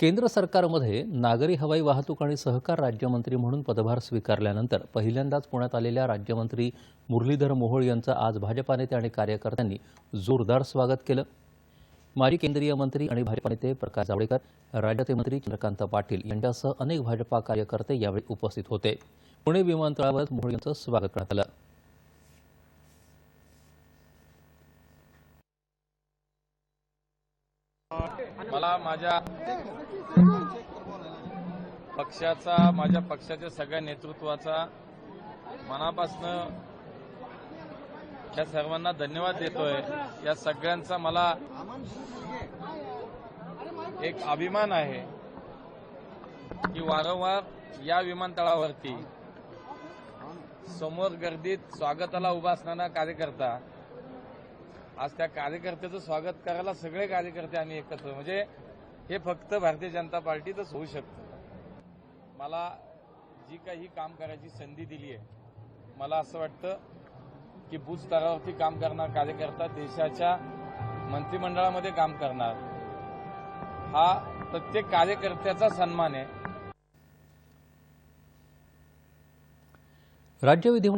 केंद्र सरकारमध्ये नागरी हवाई वाहतूक आणि सहकार राज्यमंत्री म्हणून पदभार स्वीकारल्यानंतर पहिल्यांदाच पुण्यात आलेल्या राज्यमंत्री मुरलीधर मोहोळ यांचं आज भाजपा नेते आणि कार्यकर्त्यांनी जोरदार स्वागत केलं. माजी केंद्रीय मंत्री आणि भाजपा नेते प्रकाश जावडेकर राज्याचे मंत्री चंद्रकांत पाटील यांच्यासह अनेक भाजपा कार्यकर्ते यावेळी उपस्थित होते. पुणे विमानतळावर मोहोळ यांचं स्वागत करण्यात आलं. मला माझ्या पक्षाचा माझ्या पक्षाच्या सगळ्या नेतृत्वाचा मनापासनं या सर्वांना धन्यवाद देतोय. या सगळ्यांचा मला एक अभिमान आहे की वारंवार या विमानतळावरती समोर गर्दीत स्वागताला उभा असणारा कार्यकर्ता आज त्या कार्यकर्त्याचं स्वागत करायला सगळे कार्यकर्ते आम्ही एकत्र. म्हणजे हे फक्त भारतीय जनता पार्टीतच होऊ शकतं. मला जी काही काम करायची संधी दिली आहे मला असं वाटतं की बूथ स्तरावरती काम करणार कार्यकर्ता देशाच्या मंत्रिमंडळामध्ये काम करणार. हा प्रत्येक कार्यकर्त्याचा सन्मान आहे. राज्य विधिमंडळ